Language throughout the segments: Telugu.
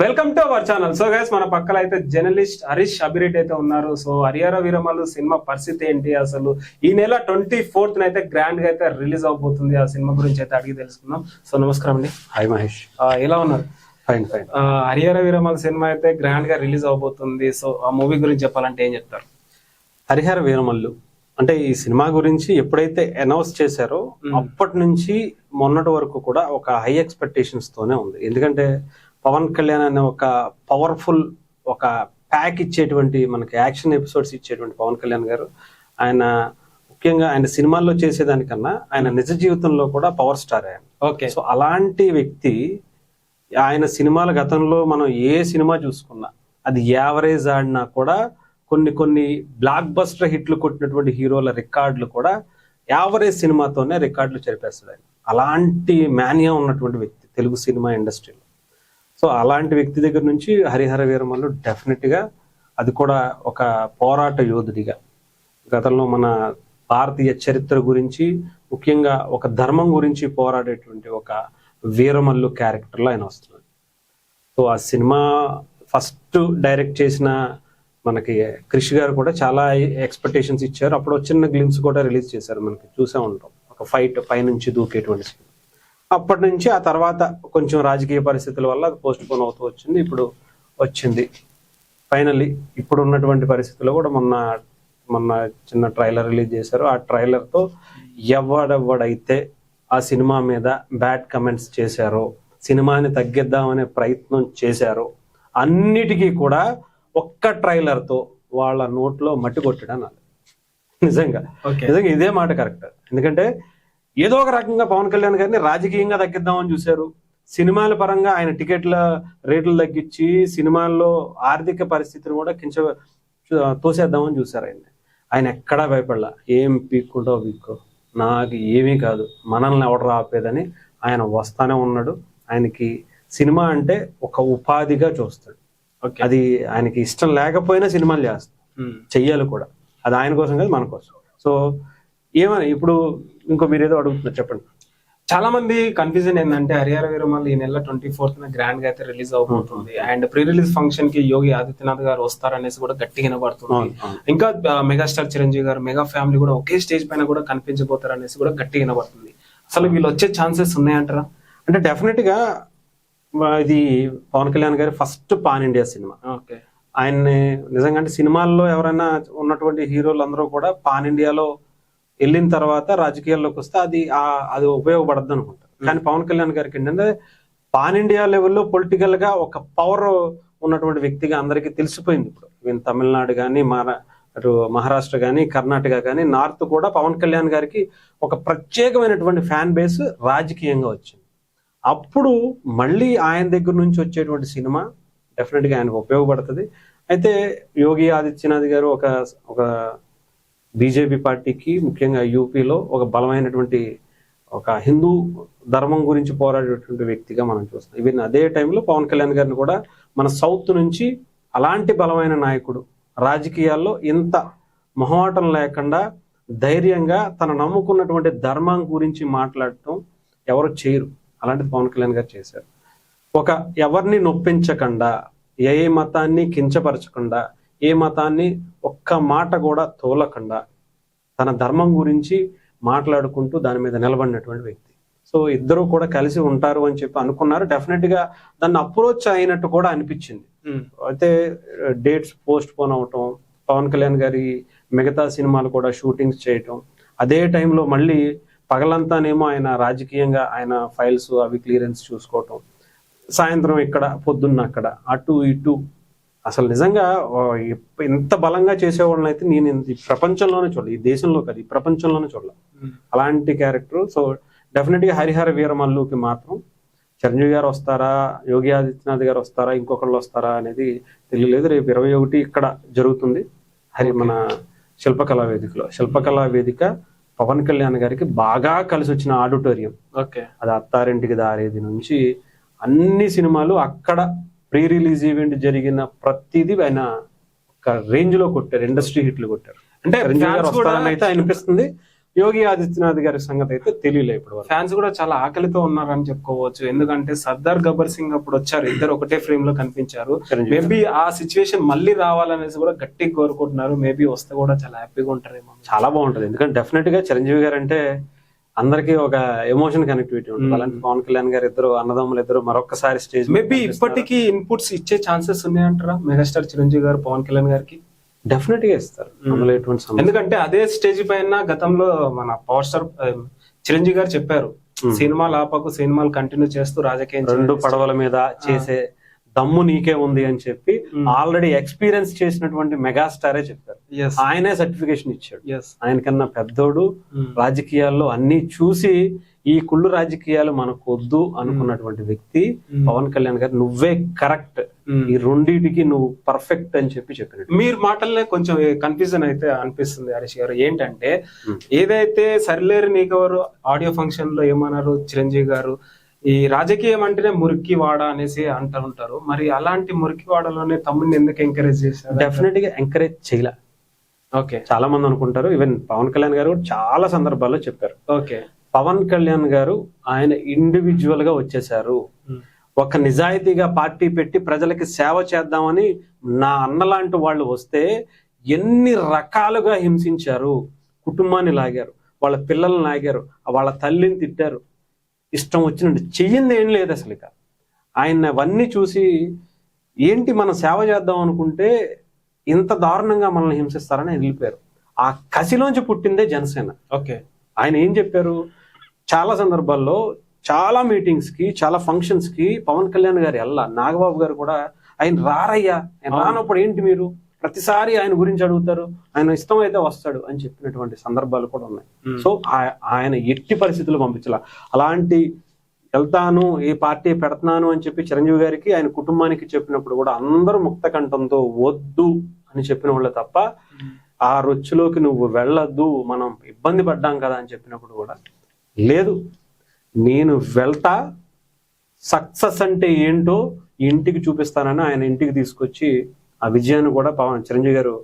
Welcome to our channel so guys మన పక్కన అయితే జర్నలిస్ట్ హరీష్ అబిరెడ్డి అయితే ఉన్నారు. సో హరిహర వీరమల్లు సినిమా పరిస్థితి ఏంటి అసలు? ఈ నెల ట్వంటీ ఫోర్త్ అయితే గ్రాండ్గా అయితే రిలీజ్ అవబోతుంది ఆ సినిమా గురించి అయితే అడిగి తెలుసుకుందాం. సో నమస్కారం అండి. హాయ్ మహేష్. ఎలా ఉన్నారు? Fine fine Harihara Veeramallu cinema అయితే గ్రాండ్గా రిలీజ్ అవబోతుంది. సో ఆ మూవీ గురించి చెప్పాలంటే ఏం చెప్తారు? హరిహర వీరమల్లు అంటే ఈ సినిమా గురించి ఎప్పుడైతే అనౌన్స్ చేశారో అప్పటి నుంచి మొన్నటి వరకు కూడా ఒక హై ఎక్స్పెక్టేషన్స్ తోనే ఉంది. ఎందుకంటే పవన్ కళ్యాణ్ అనే ఒక పవర్ఫుల్ ఒక ప్యాక్ ఇచ్చేటువంటి మనకి యాక్షన్ ఎపిసోడ్స్ ఇచ్చేటువంటి పవన్ కళ్యాణ్ గారు. ఆయన ముఖ్యంగా ఆయన సినిమాల్లో చేసేదానికన్నా ఆయన నిజ జీవితంలో కూడా పవర్ స్టార్ ఆయన. ఓకే. సో అలాంటి వ్యక్తి ఆయన సినిమాల గతంలో మనం ఏ సినిమా చూసుకున్నా అది యావరేజ్ ఆడినా కూడా కొన్ని కొన్ని బ్లాక్ బస్టర్ హిట్లు కొట్టినటువంటి హీరోల రికార్డులు కూడా యావరేజ్ సినిమాతోనే రికార్డులు చెరిపేస్తాడు ఆయన. అలాంటి మాన్యా ఉన్నటువంటి వ్యక్తి తెలుగు సినిమా ఇండస్ట్రీలో. సో అలాంటి వ్యక్తి దగ్గర నుంచి హరిహర వీరమల్లు డెఫినెట్గా అది కూడా ఒక పోరాట యోధుడిగా. గతంలో మన భారతీయ చరిత్ర గురించి ముఖ్యంగా ఒక ధర్మం గురించి పోరాడేటువంటి ఒక వీరమల్లు క్యారెక్టర్లో ఆయన వస్తున్నాడు. సో ఆ సినిమా ఫస్ట్ డైరెక్ట్ చేసిన మనకి క్రిష్ గారు కూడా చాలా ఎక్స్పెక్టేషన్స్ ఇచ్చారు. అప్పుడు చిన్న గ్లిమ్స్ కూడా రిలీజ్ చేశారు మనకి. చూసే ఉంటాం. ఒక ఫైట్ పైనుంచి దూకేటువంటి సినిమా అప్పటి నుంచి ఆ తర్వాత కొంచెం రాజకీయ పరిస్థితుల వల్ల అది పోస్ట్ పోన్ అవుతూ వచ్చింది. ఇప్పుడు వచ్చింది. ఫైనల్లీ ఇప్పుడు ఉన్నటువంటి పరిస్థితుల్లో కూడా మొన్న మొన్న చిన్న ట్రైలర్ రిలీజ్ చేశారు. ఆ ట్రైలర్తో ఎవడెవడైతే ఆ సినిమా మీద బ్యాడ్ కమెంట్స్ చేశారో సినిమాని తగ్గిద్దామనే ప్రయత్నం చేశారో అన్నిటికీ కూడా ఒక్క ట్రైలర్తో వాళ్ళ నోట్లో మట్టి కొట్టడం నిజంగా. నిజంగా ఇదే మాట కరెక్ట్ ఎందుకంటే ఏదో ఒక రకంగా పవన్ కళ్యాణ్ గారిని రాజకీయంగా తగ్గిద్దామని చూశారు. సినిమాల పరంగా ఆయన టికెట్ల రేట్లు తగ్గించి సినిమాల్లో ఆర్థిక పరిస్థితిని కూడా కించ తోసేద్దామని చూశారు ఆయన. ఆయన ఎక్కడా భయపడలా. ఏం పీక్కుంటో పీక్కో. నాకు ఏమీ కాదు. మనల్ని ఎవడు ఆపేదని ఆయన వస్తానే ఉన్నాడు. ఆయనకి సినిమా అంటే ఒక ఉపాధిగా చూస్తాడు. ఓకే. అది ఆయనకి ఇష్టం లేకపోయినా సినిమాలు చేస్తాడు. ఉమ్. చెయ్యాలి కూడా. అది ఆయన కోసం కాదు మన కోసం. సో ఏమని? ఇప్పుడు ఇంకో మీరు ఏదో అడుగుతున్నారు చెప్పండి. చాలా మంది కన్ఫ్యూజన్ ఏంటంటే హరిహర వీరమల్ ఈ నెల ట్వంటీ ఫోర్త్ గ్రాండ్గా అయితే రిలీజ్ అవబోతుంది అండ్ ప్రీ రిలీజ్ ఫంక్షన్కి యోగి ఆదిత్యనాథ్ గారు వస్తారనేసి కూడా గట్టిగా వినబడుతుంది. ఇంకా మెగాస్టార్ చిరంజీవి గారు మెగా ఫ్యామిలీ కూడా ఒకే స్టేజ్ పైన కూడా కనిపించబోతారు అనేసి కూడా గట్టిగా వినబడుతుంది అసలు వీళ్ళు వచ్చే ఛాన్సెస్ ఉన్నాయంటారా? అంటే డెఫినెట్గా ఇది పవన్ కళ్యాణ్ గారి first pan India cinema. Okay. ఆయన్ని నిజంగా అంటే సినిమాల్లో ఎవరైనా ఉన్నటువంటి హీరోలు అందరూ కూడా పాన్ ఇండియాలో వెళ్ళిన తర్వాత రాజకీయాల్లోకి వస్తే అది ఆ- అది ఉపయోగపడద్దు అనుకుంటారు కానీ పవన్ కళ్యాణ్ గారికి ఏంటంటే పాన్ ఇండియా లెవెల్లో పొలిటికల్గా ఒక పవర్ ఉన్నటువంటి వ్యక్తిగా అందరికీ తెలిసిపోయింది ఇప్పుడు. ఈవెన్ తమిళనాడు కానీ మహారా అటు మహారాష్ట్ర కానీ కర్ణాటక కానీ నార్త్ కూడా పవన్ కళ్యాణ్ గారికి ఒక ప్రత్యేకమైనటువంటి ఫ్యాన్ బేస్ రాజకీయంగా వచ్చింది. అప్పుడు మళ్ళీ ఆయన దగ్గర నుంచి వచ్చేటువంటి సినిమా డెఫినెట్గా ఆయనకు ఉపయోగపడుతుంది. అయితే యోగి ఆదిత్యనాథ్ గారు ఒక ఒక బీజేపీ పార్టీకి ముఖ్యంగా యూపీలో ఒక బలమైనటువంటి ఒక హిందూ ధర్మం గురించి పోరాడేటువంటి వ్యక్తిగా మనం చూస్తాం ఈవెన్ అదే టైంలో పవన్ కళ్యాణ్ గారిని కూడా మన సౌత్ నుంచి అలాంటి బలమైన నాయకుడు రాజకీయాల్లో ఇంత మొహమాటం లేకుండా ధైర్యంగా తన నమ్ముకున్నటువంటి ధర్మం గురించి మాట్లాడటం ఎవరు చేయరు. అలాంటిది పవన్ కళ్యాణ్ గారు చేశారు. ఒక ఎవరిని నొప్పించకుండా ఏ మతాన్ని కించపరచకుండా ఏ మతాన్ని ఒక్క మాట కూడా తోలకుండా తన ధర్మం గురించి మాట్లాడుకుంటూ దాని మీద నిలబడినటువంటి వ్యక్తి. సో ఇద్దరు కూడా కలిసి ఉంటారు అని చెప్పి అనుకున్నారు. డెఫినెట్గా దాన్ని అప్రోచ్ అయినట్టు కూడా అనిపించింది. ఉమ్. అయితే డేట్స్ పోస్ట్ పోన్ అవటం పవన్ కళ్యాణ్ గారి మిగతా సినిమాలు కూడా షూటింగ్స్ చేయటం అదే టైంలో మళ్ళీ పగలంతానేమో ఆయన రాజకీయంగా ఆయన ఫైల్స్ అవి క్లియరెన్స్ చూసుకోవటం సాయంత్రం ఇక్కడ పొద్దున్న అక్కడ అటు ఇటు అసలు నిజంగా ఇంత బలంగా చేసేవాళ్ళని అయితే నేను ఈ ప్రపంచంలోనే చూడలేదు ఈ దేశంలో కాదు ఈ ప్రపంచంలోనే చూడలేదు ఉమ్. అలాంటి క్యారెక్టర్ సో డెఫినెట్గా హరిహర వీరమల్లుకి మాత్రం చిరంజీవి గారు వస్తారా యోగి ఆదిత్యనాథ్ గారు వస్తారా ఇంకొకళ్ళు వస్తారా అనేది తెలియలేదు. రేపు ఇరవై ఒకటి ఇక్కడ జరుగుతుంది. హరి మన శిల్పకళా వేదికలో. శిల్పకళా వేదిక పవన్ కళ్యాణ్ గారికి బాగా కలిసి వచ్చిన ఆడిటోరియం. ఓకే. అది అత్తారింటికి దారేది నుంచి అన్ని సినిమాలు అక్కడ ప్రీ రిలీజ్ ఈవెంట్ జరిగిన ప్రతిదీ ఆయన ఒక రేంజ్లో కొట్టారు ఇండస్ట్రీ హిట్లు కొట్టారు. అంటే అయితే అనిపిస్తుంది. యోగి ఆదిత్యనాథ్ గారి సంగతి అయితే తెలియలే ఇప్పుడు. ఫ్యాన్స్ కూడా చాలా ఆకలితో ఉన్నారని చెప్పుకోవచ్చు. ఎందుకంటే సర్దార్ గబ్బర్ సింగ్ అప్పుడు వచ్చారు ఇద్దరు ఒకటే ఫ్రేమ్లో కనిపించారు మేబీ ఆ సిచ్యువేషన్ మళ్ళీ రావాలనేసి కూడా గట్టిగా కోరుకుంటున్నారు. మేబీ వస్తే కూడా చాలా హ్యాపీగా ఉంటారేమో చాలా బాగుంటది. ఎందుకంటే డెఫినెట్గా చిరంజీవి గారు అంటే అందరికీ ఒక ఎమోషన్ కనెక్టివిటీ ఉంటుంది. అలాంటి పవన్ కళ్యాణ్ గారు ఇద్దరు అన్నదమ్ములు ఇద్దరు మరొకసారి స్టేజ్ మేబీ ఇప్పటికీ ఇన్పుట్స్ ఇచ్చే ఛాన్సెస్ ఉన్నాయంటారా మెగాస్టార్ చిరంజీవి గారు పవన్ కళ్యాణ్ గారికి డెఫినెట్గా ఇస్తారు. అందులో ఎటువంటి సమస్య ఎందుకంటే అదే స్టేజ్ పైన గతంలో మన పవర్ స్టార్ చిరంజీవి గారు చెప్పారు. సినిమాలు ఆపకు సినిమాలు కంటిన్యూ చేస్తూ రాజకీయం రెండు. పడవల మీద చేసే దమ్ము నీకే ఉంది అని చెప్పి. ఆల్రెడీ ఎక్స్పీరియన్స్ చేసినటువంటి మెగాస్టారే చెప్పారు. ఆయనే సర్టిఫికేషన్ ఇచ్చాడు Yes. ఆయనకన్నా పెద్దోడు Hmm. రాజకీయాల్లో అన్ని చూసి ఈ కుళ్ళు రాజకీయాలు మనకు వద్దు అనుకున్నటువంటి వ్యక్తి Hmm. పవన్ కళ్యాణ్ గారు నువ్వే కరెక్ట్ Hmm. ఈ రెండింటికి నువ్వు పర్ఫెక్ట్ అని చెప్పి చెప్పినట్టు మీరు మాటలనే కొంచెం కన్ఫ్యూజన్ అయితే అనిపిస్తుంది హరీష్ గారు ఏంటంటే Hmm. ఏదైతే సరిలేరు నీకెవరు ఆడియో ఫంక్షన్లో ఏమన్నారు చిరంజీవి గారు ఈ రాజకీయం అంటేనే మురికి వాడ అనేసి అంటూ ఉంటారు మరి అలాంటి మురికి వాడలోనే తమ్ముడిని ఎందుకు ఎంకరేజ్ చేశారు డెఫినెట్గా ఎంకరేజ్ చేయలే ఓకే. చాలా మంది అనుకుంటారు. ఈవెన్ పవన్ కళ్యాణ్ గారు కూడా చాలా సందర్భాల్లో చెప్పారు. ఓకే. పవన్ కళ్యాణ్ గారు ఆయన ఇండివిజువల్గా వచ్చేసారు. ఒక నిజాయితీగా పార్టీ పెట్టి ప్రజలకి సేవ చేద్దామని నా అన్నలాంటి వాళ్ళు వస్తే ఎన్ని రకాలుగా హింసించారు. కుటుంబాన్ని లాగారు వాళ్ళ పిల్లల్ని లాగారు వాళ్ళ తల్లిని తిట్టారు. ఇష్టం వచ్చినట్టు చెయ్యింది ఏం లేదు అసలు ఇక. ఆయన అవన్నీ చూసి ఏంటి మనం సేవ చేద్దాం అనుకుంటే ఇంత దారుణంగా మనల్ని హింసిస్తారని ఆయన వెళ్ళిపోయారు ఆ కసిలోంచి పుట్టిందే జనసేన. ఓకే. ఆయన ఏం చెప్పారు? చాలా సందర్భాల్లో చాలా మీటింగ్స్కి చాలా ఫంక్షన్స్కి పవన్ కళ్యాణ్ గారు వెళ్ళా నాగబాబు గారు కూడా ఆయన రారయ్యా ఆయన రానప్పుడు ఏంటి మీరు? ప్రతిసారి ఆయన గురించి అడుగుతారు ఆయన ఇష్టం అయితే వస్తాడు అని చెప్పినటువంటి సందర్భాలు కూడా ఉన్నాయి. సో ఆయన ఎట్టి పరిస్థితులు పంపించాల. అలాంటి వెళ్తాను ఈ పార్టీ పెడతాను అని చెప్పి చిరంజీవి గారికి ఆయన కుటుంబానికి చెప్పినప్పుడు కూడా అందరూ ముక్త కంఠంతో వద్దు అని చెప్పిన వాళ్ళే తప్ప ఆ రొచ్చులోకి నువ్వు వెళ్ళొద్దు మనం ఇబ్బంది పడ్డాం కదా అని చెప్పినప్పుడు కూడా లేదు. నేను వెళ్తా సక్సెస్ అంటే ఏంటో ఇంటికి చూపిస్తానని ఆయన ఇంటికి తీసుకొచ్చి ఆ విజయాన్ని కూడా పవన్ చిరంజీవి గారు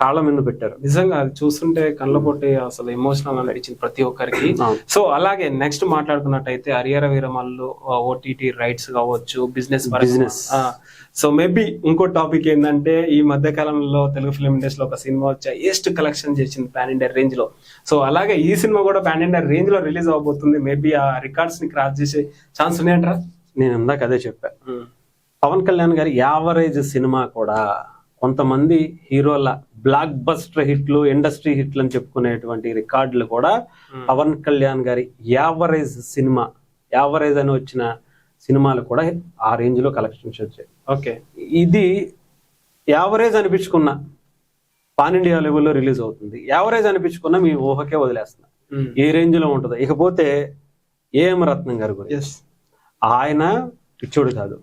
కాళ్ళ మీద పెట్టారు. నిజంగా అది చూస్తుంటే కళ్ళ పొట్టి అసలు ఎమోషనల్ అనిపించింది ప్రతి ఒక్కరికి. సో అలాగే నెక్స్ట్ మాట్లాడుకున్నట్టయితే హరిహర వీరమల్లు ఓటీటీ రైట్స్ కావచ్చు బిజినెస్ Business. సో మేబీ ఇంకో టాపిక్ ఏంటంటే ఈ మధ్య కాలంలో తెలుగు ఫిల్మ్ ఇండస్ట్రీలో ఒక సినిమా వచ్చి హైయెస్ట్ కలెక్షన్ చేసింది పాన్ ఇండియా రేంజ్లో. సో అలాగే ఈ సినిమా కూడా పాన్ ఇండియా రేంజ్లో రిలీజ్ అవబోతుంది. మేబీ ఆ రికార్డ్స్ని క్రాస్ చేసే ఛాన్స్ ఉన్నాయంటారా? నేను ఇందాక అదే చెప్పా. పవన్ కళ్యాణ్ గారి యావరేజ్ సినిమా కూడా కొంతమంది హీరోల బ్లాక్ బస్టర్ హిట్లు ఇండస్ట్రీ హిట్లు అని చెప్పుకునేటువంటి రికార్డులు కూడా పవన్ కళ్యాణ్ గారి యావరేజ్ సినిమా యావరేజ్ అని వచ్చిన సినిమాలు కూడా ఆ రేంజ్లో కలెక్షన్స్ వచ్చాయి. ఓకే. ఇది యావరేజ్ అనిపించుకున్న పాన్ ఇండియా లెవెల్లో రిలీజ్ అవుతుంది. యావరేజ్ అనిపించుకున్న మీ ఊహకే వదిలేస్తున్నా. ఏ రేంజ్లో ఉంటుందో. ఇకపోతే ఏఎం రత్నం గారి గురించి. ఆయన పిచ్చోడు కాదు.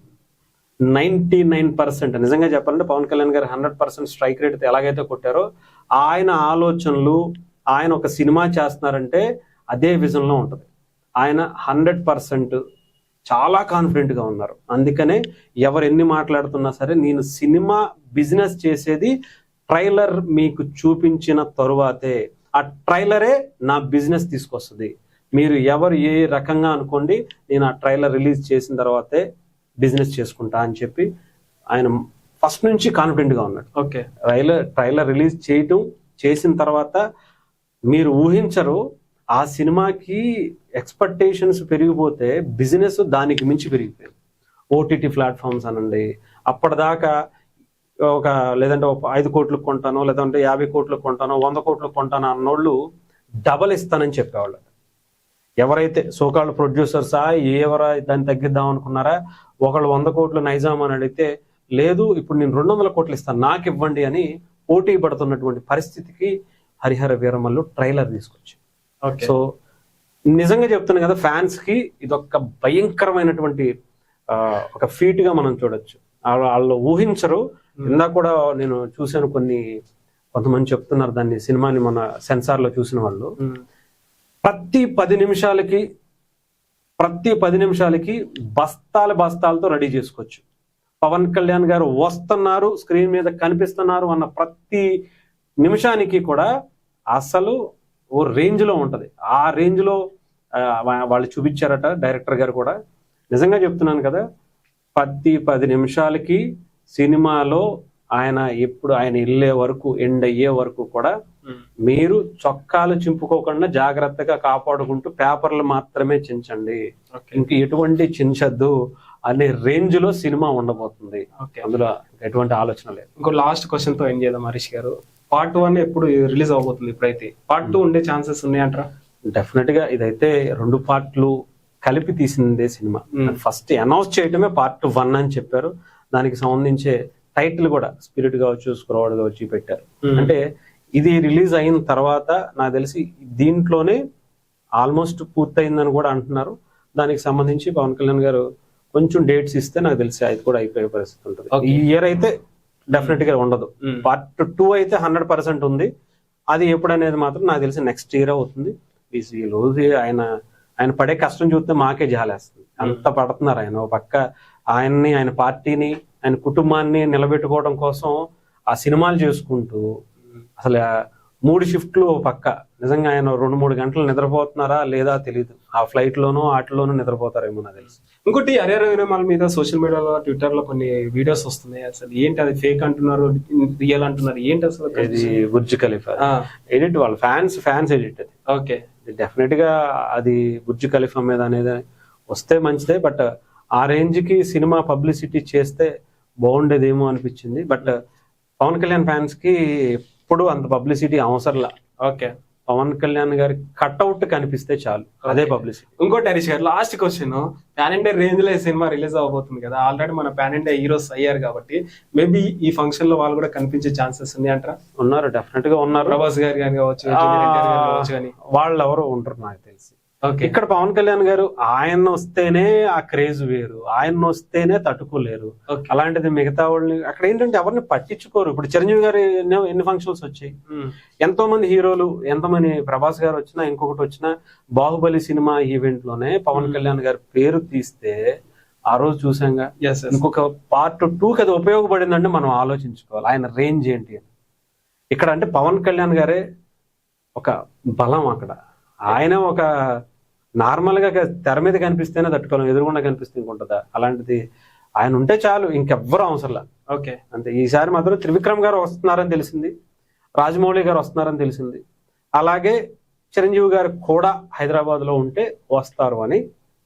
నైన్టీ నైన్ పర్సెంట్ నిజంగా చెప్పాలంటే పవన్ కళ్యాణ్ గారు హండ్రెడ్ పర్సెంట్ స్ట్రైక్ రేట్ ఎలాగైతే కొట్టారో ఆయన ఆలోచనలు ఆయన ఒక సినిమా చేస్తున్నారంటే అదే విజన్లో ఉంటుంది. ఆయన హండ్రెడ్ పర్సెంట్ చాలా కాన్ఫిడెంట్గా ఉన్నారు. అందుకనే ఎవరు ఎన్ని మాట్లాడుతున్నా సరే నేను సినిమా బిజినెస్ చేసేది ట్రైలర్ మీకు చూపించిన తరువాతే ఆ ట్రైలరే నా బిజినెస్ తీసుకొస్తుంది. మీరు ఎవరు ఏ రకంగా అనుకోండి నేను ఆ ట్రైలర్ రిలీజ్ చేసిన తర్వాతే బిజినెస్ చేసుకుంటా అని చెప్పి ఆయన ఫస్ట్ నుంచి కాన్ఫిడెంట్గా ఉన్నాడు. ఓకే. ట్రైలర్ ట్రైలర్ రిలీజ్ చేయటం చేసిన తర్వాత మీరు ఊహించరు ఆ సినిమాకి ఎక్స్పెక్టేషన్స్ పెరిగిపోతే బిజినెస్ దానికి మించి పెరిగిపోయింది. ఓటీటీ ప్లాట్ఫామ్స్ అనండి అప్పటిదాకా ఒక లేదంటే ఒక ఐదు కోట్లకు కొంటాను లేదంటే యాభై కోట్లకు కొంటాను వంద కోట్లకు కొంటాను అన్నోళ్ళు డబల్ ఇస్తానని చెప్పేవాళ్ళు. ఎవరైతే సోకాళ్ళ ప్రొడ్యూసర్సా ఎవరా దాన్ని తగ్గిద్దాం అనుకున్నారా? ఒకళ్ళు వంద కోట్లు నైజాం అని అడిగితే లేదు ఇప్పుడు నేను రెండు వందల కోట్లు ఇస్తాను నాకు ఇవ్వండి అని పోటీ పడుతున్నటువంటి పరిస్థితికి హరిహర వీరమల్లు ట్రైలర్ తీసుకొచ్చి సో నిజంగా చెప్తున్నాను కదా ఫ్యాన్స్కి ఇది ఒక భయంకరమైనటువంటి ఒక ఫీట్గా మనం చూడొచ్చు. వాళ్ళ- ఊహించరు. ఇందాక కూడా నేను చూశాను కొన్ని కొంతమంది చెప్తున్నారు దాన్ని సినిమాని మన సెన్సార్లో చూసిన వాళ్ళు. ప్రతి పది నిమిషాలకి ప్రతి పది నిమిషాలకి బస్తాల బస్తాలతో రెడీ చేసుకోవచ్చు. పవన్ కళ్యాణ్ గారు వస్తున్నారు స్క్రీన్ మీద కనిపిస్తున్నారు అన్న ప్రతి నిమిషానికి కూడా అసలు ఓ రేంజ్లో ఉంటుంది. ఆ రేంజ్లో వాళ్ళు చూపించారట డైరెక్టర్ గారు కూడా. నిజంగా చెప్తున్నాను కదా ప్రతి పది నిమిషాలకి సినిమాలో ఆయన ఎప్పుడు ఆయన వెళ్ళే వరకు ఎండ్ అయ్యే వరకు కూడా మీరు చొక్కాలు చింపుకోకుండా జాగ్రత్తగా కాపాడుకుంటూ పేపర్లు మాత్రమే చించండి. ఇంక ఎటువంటి చించద్దు అనే రేంజ్లో సినిమా ఉండబోతుంది. అందులో ఎటువంటి ఆలోచన లేదు. ఇంకో లాస్ట్ క్వశ్చన్తో ఎండ్ చేద్దాం హరీష్ గారు? పార్ట్ వన్ ఎప్పుడు రిలీజ్ అవబోతుంది ఇప్పుడైతే? పార్ట్ టూ ఉండే ఛాన్సెస్ ఉన్నాయంటారా? డెఫినెట్గా ఇదైతే రెండు పార్ట్లు కలిపి తీసిందే సినిమా. ఫస్ట్ అనౌన్స్ చేయటమే పార్ట్ వన్ అని చెప్పారు. దానికి సంబంధించే టైటిల్ కూడా స్పిరిట్ కావచ్చు స్క్రోడ్ కావచ్చు పెట్టారు. అంటే ఇది రిలీజ్ అయిన తర్వాత నాకు తెలిసి దీంట్లోనే ఆల్మోస్ట్ పూర్తయిందని కూడా అంటున్నారు. దానికి సంబంధించి పవన్ కళ్యాణ్ గారు కొంచెం డేట్స్ ఇస్తే నాకు తెలిసి అది కూడా అయిపోయే పరిస్థితి ఉంటుంది. ఈ ఇయర్ అయితే డెఫినెట్గా ఉండదు. Hmm. పార్ట్ టూ అయితే హండ్రెడ్ పర్సెంట్ ఉంది. అది ఎప్పుడు అనేది మాత్రం నాకు తెలిసి నెక్స్ట్ ఇయర్ అవుతుంది. ఈ రోజు ఆయన ఆయన పడే కష్టం చూస్తే మాకే జాలేస్తుంది. అంత పడుతున్నారు ఆయన ఒక పక్క. ఆయన్ని ఆయన పార్టీని ఆయన కుటుంబాన్ని నిలబెట్టుకోవడం కోసం ఆ సినిమాలు చేసుకుంటూ అసలు మూడు షిఫ్ట్లు పక్క. నిజంగా ఆయన రెండు మూడు గంటలు నిద్రపోతున్నారా లేదా తెలియదు ఆ ఫ్లైట్ లోనో ఆటలోనూ నిద్రపోతారేమో నాకు తెలిసి. ఇంకోటి హరిహర విరమాల మీద సోషల్ మీడియాలో ట్విట్టర్లో కొన్ని వీడియోస్ వస్తున్నాయి. అసలు ఏంటి అది ఫేక్ అంటున్నారు రియల్ అంటున్నారు? ఏంటి అసలు ఇది బుర్జ్ ఖలీఫా ఎడిట్ వాళ్ళ ఫ్యాన్స్ ఫ్యాన్స్ ఎడిట్ అది. ఓకే. డెఫినెట్గా అది బుర్జ్ ఖలీఫా మీద అనేది వస్తే మంచిదే బట్ ఆ రేంజ్కి సినిమా పబ్లిసిటీ చేస్తే బాగుండేదేమో అనిపించింది. బట్ పవన్ కళ్యాణ్ ఫ్యాన్స్కి ఎప్పుడు అంత పబ్లిసిటీ అవసరంలా. ఓకే. పవన్ కళ్యాణ్ గారి కట్అవుట్ కనిపిస్తే చాలు. అదే పబ్లిసిటీ. ఇంకోటి Harish garu last question pan India రేంజ్లో ఈ సినిమా రిలీజ్ అవబోతుంది కదా. ఆల్రెడీ మన పాన్ ఇండియా హీరోస్ అయ్యారు కాబట్టి మేబీ ఈ ఫంక్షన్లో వాళ్ళు కూడా కనిపించే ఛాన్సెస్ ఉన్నాయి అంటారా ఉన్నారు డెఫినెట్గా ఉన్నారు. ప్రభాస్ గారు కానీ కావచ్చు వాళ్ళు ఎవరో ఉంటారు నాకు ఇక్కడ పవన్ కళ్యాణ్ గారు ఆయన వస్తేనే ఆ క్రేజ్ వేరు ఆయన వస్తేనే తట్టుకోలేరు. అలాంటిది మిగతా వాళ్ళని అక్కడ ఏంటంటే ఎవరిని పట్టించుకోరు. ఇప్పుడు చిరంజీవి గారు ఎన్నో ఫంక్షన్స్ వచ్చాయి? ఎంతో మంది హీరోలు ఎంతమంది ప్రభాస్ గారు వచ్చినా ఇంకొకటి వచ్చినా బాహుబలి సినిమా ఈవెంట్లోనే పవన్ కళ్యాణ్ గారి పేరు తీస్తే ఆ రోజు చూసాంగా ఎస్ ఇంకొక పార్ట్ టూ అది ఉపయోగపడిందంటే మనం ఆలోచించుకోవాలి. ఆయన రేంజ్ ఏంటి అని. ఇక్కడ అంటే పవన్ కళ్యాణ్ గారే ఒక బలం అక్కడ. ఆయన ఒక నార్మల్గా తెర మీద కనిపిస్తేనే తట్టుకోలేం ఎదురుగుండా కనిపిస్తే ఇంకుంటుందా? అలాంటిది ఆయన ఉంటే చాలు ఇంకెవ్వరూ అవసరంలా. ఓకే. అంతే ఈసారి మాత్రం త్రివిక్రమ్ గారు వస్తున్నారని తెలిసింది రాజమౌళి గారు వస్తున్నారని తెలిసింది. అలాగే చిరంజీవి గారు కూడా హైదరాబాద్లో ఉంటే వస్తారు అని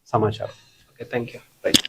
సమాచారం. Okay thank you right